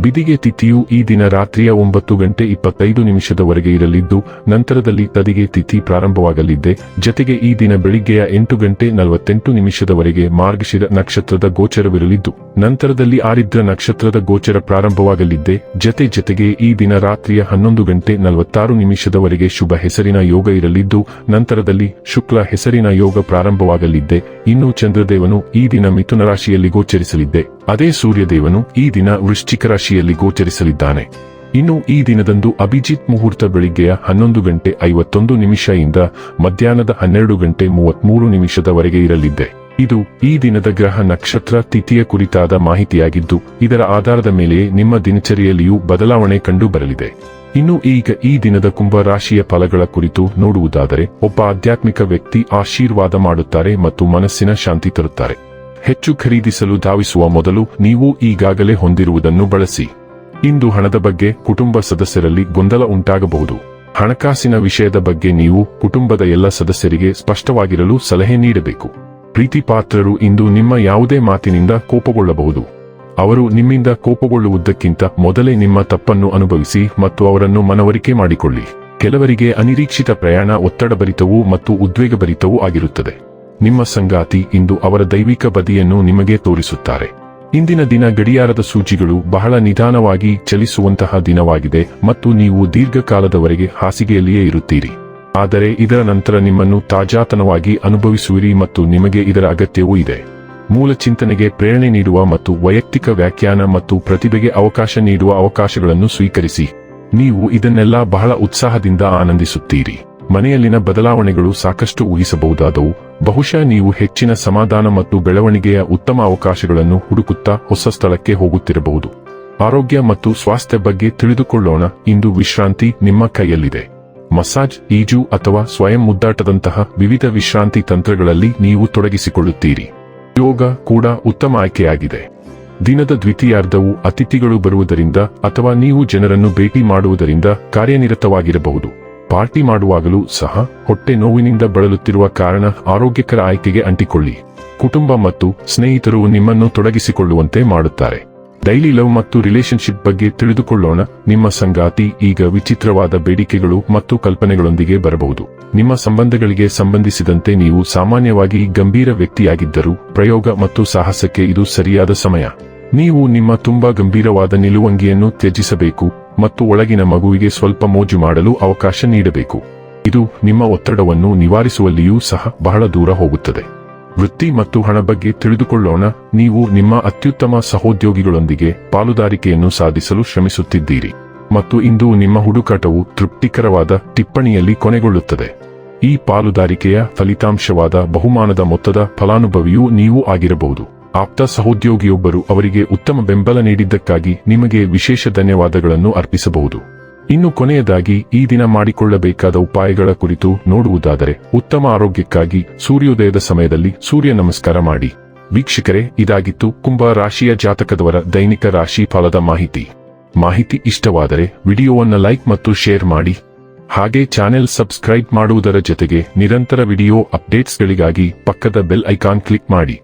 ಬಿದಿಗೆ ತಿಥಿಯು ಈ ದಿನ ರಾತ್ರಿಯ ಒಂಬತ್ತು ಗಂಟೆ ಇಪ್ಪತ್ತೈದು ನಿಮಿಷದವರೆಗೆ ಇರಲಿದ್ದು, ನಂತರದಲ್ಲಿ ತದಿಗೆ ತಿಥಿ ಪ್ರಾರಂಭವಾಗಲಿದ್ದೆ. ಜತೆಗೆ ಈ ದಿನ ಬೆಳಿಗ್ಗೆಯ ಎಂಟು ಗಂಟೆ ನಲವತ್ತೆಂಟು ನಿಮಿಷದವರೆಗೆ ಮಾರ್ಗಶಿರ ನಕ್ಷತ್ರದ ಗೋಚರವಿರಲಿದ್ದು, ನಂತರದಲ್ಲಿ ಆರಿದ್ರ ನಕ್ಷತ್ರದ ಗೋಚರ ಪ್ರಾರಂಭವಾಗಲಿದ್ದೆ. ಜತೆ ಜತೆಗೆ ಈ ದಿನ ರಾತ್ರಿಯ ಹನ್ನೊಂದು ಗಂಟೆ ನಲವತ್ತಾರು ನಿಮಿಷದವರೆಗೆ ಶುಭ ಹೆಸರಿನ ಯೋಗ ಇರಲಿದ್ದು, ನಂತರದಲ್ಲಿ ಶುಕ್ಲ ಹೆಸರಿನ ಯೋಗ ಪ್ರಾರಂಭವಾಗಲಿದ್ದೆ. ಇನ್ನು ಚಂದ್ರದೇವನು ಈ ದಿನ ಮಿಥುನ ರಾಶಿಯಲ್ಲಿ ಗೋಚರಿಸಲಿದ್ದೆ. ಅದೇ ಸೂರ್ಯದೇವನು ಈ ದಿನ ವೃಶ್ಚಿಕ ರಾಶಿಯಲ್ಲಿ ಗೋಚರಿಸಲಿದ್ದಾನೆ. ಇನ್ನು ಈ ದಿನದಂದು ಅಭಿಜಿತ್ ಮುಹೂರ್ತ ಬೆಳಿಗ್ಗೆಯ ಹನ್ನೊಂದು ಗಂಟೆ ಐವತ್ತೊಂದು ನಿಮಿಷದಿಂದ ಮಧ್ಯಾಹ್ನದ ಹನ್ನೆರಡು ಗಂಟೆ ಮೂವತ್ಮೂರು ನಿಮಿಷದವರೆಗೆ ಇರಲಿದ್ದೆ ಇದು ಈ ದಿನದ ಗ್ರಹ ನಕ್ಷತ್ರ ತಿಥಿಯ ಕುರಿತಾದ ಮಾಹಿತಿಯಾಗಿದ್ದು, ಇದರ ಆಧಾರದ ಮೇಲೆಯೇ ನಿಮ್ಮ ದಿನಚರಿಯಲ್ಲಿಯೂ ಬದಲಾವಣೆ ಕಂಡು ಬರಲಿದೆ ಇನ್ನು ಈಗ ಈ ದಿನದ ಕುಂಭ ರಾಶಿಯ ಫಲಗಳ ಕುರಿತು ನೋಡುವುದಾದರೆ, ಒಬ್ಬ ಆಧ್ಯಾತ್ಮಿಕ ವ್ಯಕ್ತಿ ಆಶೀರ್ವಾದ ಮಾಡುತ್ತಾರೆ ಮತ್ತು ಮನಸ್ಸಿನ ಶಾಂತಿ ತರುತ್ತಾರೆ. ಹೆಚ್ಚು ಖರೀದಿಸಲು ಧಾವಿಸುವ ಮೊದಲು ನೀವು ಈಗಾಗಲೇ ಹೊಂದಿರುವುದನ್ನು ಬಳಸಿ. ಇಂದು ಹಣದ ಬಗ್ಗೆ ಕುಟುಂಬ ಸದಸ್ಯರಲ್ಲಿ ಗೊಂದಲ ಉಂಟಾಗಬಹುದು. ಹಣಕಾಸಿನ ವಿಷಯದ ಬಗ್ಗೆ ನೀವು ಕುಟುಂಬದ ಎಲ್ಲ ಸದಸ್ಯರಿಗೆ ಸ್ಪಷ್ಟವಾಗಿರಲು ಸಲಹೆ ನೀಡಬೇಕು. ಪ್ರೀತಿಪಾತ್ರರು ಇಂದು ನಿಮ್ಮ ಯಾವುದೇ ಮಾತಿನಿಂದ ಕೋಪಗೊಳ್ಳಬಹುದು. ಅವರು ನಿಮ್ಮಿಂದ ಕೋಪಗೊಳ್ಳುವುದಕ್ಕಿಂತ ಮೊದಲೇ ನಿಮ್ಮ ತಪ್ಪನ್ನು ಅನುಭವಿಸಿ ಮತ್ತು ಅವರನ್ನು ಮನವರಿಕೆ ಮಾಡಿಕೊಳ್ಳಿ. ಕೆಲವರಿಗೆ ಅನಿರೀಕ್ಷಿತ ಪ್ರಯಾಣ ಒತ್ತಡಭರಿತವೂ ಮತ್ತು ಉದ್ವೇಗಭರಿತವೂ ಆಗಿರುತ್ತದೆ. ನಿಮ್ಮ ಸಂಗಾತಿ ಇಂದು ಅವರ ದೈವಿಕ ಬದಿಯನ್ನು ನಿಮಗೆ ತೋರಿಸುತ್ತಾರೆ. ಇಂದಿನ ದಿನ ಗಡಿಯಾರದ ಸೂಚಿಗಳು ಬಹಳ ನಿಧಾನವಾಗಿ ಚಲಿಸುವಂತಹ ದಿನವಾಗಿದೆ ಮತ್ತು ನೀವು ದೀರ್ಘಕಾಲದವರೆಗೆ ಹಾಸಿಗೆಯಲ್ಲಿಯೇ ಇರುತ್ತೀರಿ. ಆದರೆ ಇದರ ನಂತರ ನಿಮ್ಮನ್ನು ತಾಜಾತನವಾಗಿ ಅನುಭವಿಸುವಿರಿ ಮತ್ತು ನಿಮಗೆ ಇದರ ಅಗತ್ಯವೂ ಇದೆ. ಮೂಲ ಚಿಂತನೆಗೆ ಪ್ರೇರಣೆ ನೀಡುವ ಮತ್ತು ವೈಯಕ್ತಿಕ ವ್ಯಾಖ್ಯಾನ ಮತ್ತು ಪ್ರತಿಭೆಗೆ ಅವಕಾಶ ನೀಡುವ ಅವಕಾಶಗಳನ್ನು ಸ್ವೀಕರಿಸಿ. ನೀವು ಇದನ್ನೆಲ್ಲ ಬಹಳ ಉತ್ಸಾಹದಿಂದ ಆನಂದಿಸುತ್ತೀರಿ. ಮನೆಯಲ್ಲಿನ ಬದಲಾವಣೆಗಳು ಸಾಕಷ್ಟು ಊಹಿಸಬಹುದಾದವು. ಬಹುಶಃ ನೀವು ಹೆಚ್ಚಿನ ಸಮಾಧಾನ ಮತ್ತು ಬೆಳವಣಿಗೆಯ ಉತ್ತಮ ಅವಕಾಶಗಳನ್ನು ಹುಡುಕುತ್ತಾ ಹೊಸ ಸ್ಥಳಕ್ಕೆ ಹೋಗುತ್ತಿರಬಹುದು. ಆರೋಗ್ಯ ಮತ್ತು ಸ್ವಾಸ್ಥ್ಯ ಬಗ್ಗೆ ತಿಳಿದುಕೊಳ್ಳೋಣ. ಇಂದು ವಿಶ್ರಾಂತಿ ನಿಮ್ಮ ಕೈಯಲ್ಲಿದೆ. ಮಸಾಜ್, ಈಜು ಅಥವಾ ಸ್ವಯಂ ಮುದ್ದಾಟದಂತಹ ವಿವಿಧ ವಿಶ್ರಾಂತಿ ತಂತ್ರಗಳಲ್ಲಿ ನೀವು ತೊಡಗಿಸಿಕೊಳ್ಳುತ್ತೀರಿ. ಯೋಗ ಕೂಡ ಉತ್ತಮ ಆಯ್ಕೆಯಾಗಿದೆ. ದಿನದ ದ್ವಿತೀಯಾರ್ಧವು ಅತಿಥಿಗಳು ಬರುವುದರಿಂದ ಅಥವಾ ನೀವು ಜನರನ್ನು ಭೇಟಿ ಮಾಡುವುದರಿಂದ ಕಾರ್ಯನಿರತವಾಗಿರಬಹುದು. ಪಾರ್ಟಿ ಮಾಡುವಾಗಲೂ ಸಹ ಹೊಟ್ಟೆ ನೋವಿನಿಂದ ಬಳಲುತ್ತಿರುವ ಕಾರಣ ಆರೋಗ್ಯಕರ ಆಯ್ಕೆಗೆ ಅಂಟಿಕೊಳ್ಳಿ. ಕುಟುಂಬ ಮತ್ತು ಸ್ನೇಹಿತರು ನಿಮ್ಮನ್ನು ತೊಡಗಿಸಿಕೊಳ್ಳುವಂತೆ ಮಾಡುತ್ತಾರೆ. ಡೈಲಿ ಲವ್ ಮತ್ತು ರಿಲೇಶನ್ಶಿಪ್ ಬಗ್ಗೆ ತಿಳಿದುಕೊಳ್ಳೋಣ. ನಿಮ್ಮ ಸಂಗಾತಿ ಈಗ ವಿಚಿತ್ರವಾದ ಬೇಡಿಕೆಗಳು ಮತ್ತು ಕಲ್ಪನೆಗಳೊಂದಿಗೆ ಬರಬಹುದು. ನಿಮ್ಮ ಸಂಬಂಧಗಳಿಗೆ ಸಂಬಂಧಿಸಿದಂತೆ ನೀವು ಸಾಮಾನ್ಯವಾಗಿ ಗಂಭೀರ ವ್ಯಕ್ತಿಯಾಗಿದ್ದರೂ ಪ್ರಯೋಗ ಮತ್ತು ಸಾಹಸಕ್ಕೆ ಇದು ಸರಿಯಾದ ಸಮಯ. ನೀವು ನಿಮ್ಮ ತುಂಬಾ ಗಂಭೀರವಾದ ನಿಲುವಂಗಿಯನ್ನು ತ್ಯಜಿಸಬೇಕು. ಮತ್ತು ಒಳಗಿನ ಮಗುವಿಗೆ ಸ್ವಲ್ಪ ಮೋಜು ಮಾಡಲು ಅವಕಾಶ ನೀಡಬೇಕು. ಇದು ನಿಮ್ಮ ಒತ್ತಡವನ್ನು ನಿವಾರಿಸುವಲ್ಲಿಯೂ ಸಹ ಬಹಳ ದೂರ ಹೋಗುತ್ತದೆ. ವೃತ್ತಿ ಮತ್ತು ಹಣ ಬಗ್ಗೆ ತಿಳಿದುಕೊಳ್ಳೋಣ. ನೀವು ನಿಮ್ಮ ಅತ್ಯುತ್ತಮ ಸಹೋದ್ಯೋಗಿಗಳೊಂದಿಗೆ ಪಾಲುದಾರಿಕೆಯನ್ನು ಸಾಧಿಸಲು ಶ್ರಮಿಸುತ್ತಿದ್ದೀರಿ. ಮತ್ತು ಇಂದು ನಿಮ್ಮ ಹುಡುಕಾಟವು ತೃಪ್ತಿಕರವಾದ ಟಿಪ್ಪಣಿಯಲ್ಲಿ ಕೊನೆಗೊಳ್ಳುತ್ತದೆ. ಈ ಪಾಲುದಾರಿಕೆಯ ಫಲಿತಾಂಶವಾದ ಬಹುಮಾನದ ಮೊತ್ತದ ಫಲಾನುಭವಿಯೂ ನೀವು ಆಗಿರಬಹುದು. ಆಪ್ತ ಸಹೋದ್ಯೋಗಿಯೊಬ್ಬರು ಅವರಿಗೆ ಉತ್ತಮ ಬೆಂಬಲ ನೀಡಿದ್ದಕ್ಕಾಗಿ ನಿಮಗೆ ವಿಶೇಷ ಧನ್ಯವಾದಗಳನ್ನು ಅರ್ಪಿಸಬಹುದು. ಇನ್ನು ಕೊನೆಯದಾಗಿ, ಈ ದಿನ ಮಾಡಿಕೊಳ್ಳಬೇಕಾದ ಉಪಾಯಗಳ ಕುರಿತು ನೋಡುವುದಾದರೆ, ಉತ್ತಮ ಆರೋಗ್ಯಕ್ಕಾಗಿ ಸೂರ್ಯೋದಯದ ಸಮಯದಲ್ಲಿ ಸೂರ್ಯ ನಮಸ್ಕಾರ ಮಾಡಿ. ವೀಕ್ಷಕರೇ, ಇದಾಗಿತ್ತು ಕುಂಭ ರಾಶಿಯ ಜಾತಕದವರ ದೈನಿಕ ರಾಶಿ ಫಲದ ಮಾಹಿತಿ. ಮಾಹಿತಿ ಇಷ್ಟವಾದರೆ, ವಿಡಿಯೋವನ್ನು ಲೈಕ್ ಮತ್ತು ಶೇರ್ ಮಾಡಿ. ಹಾಗೆ ಚಾನೆಲ್ ಸಬ್ಸ್ಕ್ರೈಬ್ ಮಾಡುವುದರ ಜೊತೆಗೆ ನಿರಂತರ ವಿಡಿಯೋ ಅಪ್ಡೇಟ್ಸ್ಗಳಿಗಾಗಿ ಪಕ್ಕದ ಬೆಲ್ ಐಕಾನ್ ಕ್ಲಿಕ್ ಮಾಡಿ.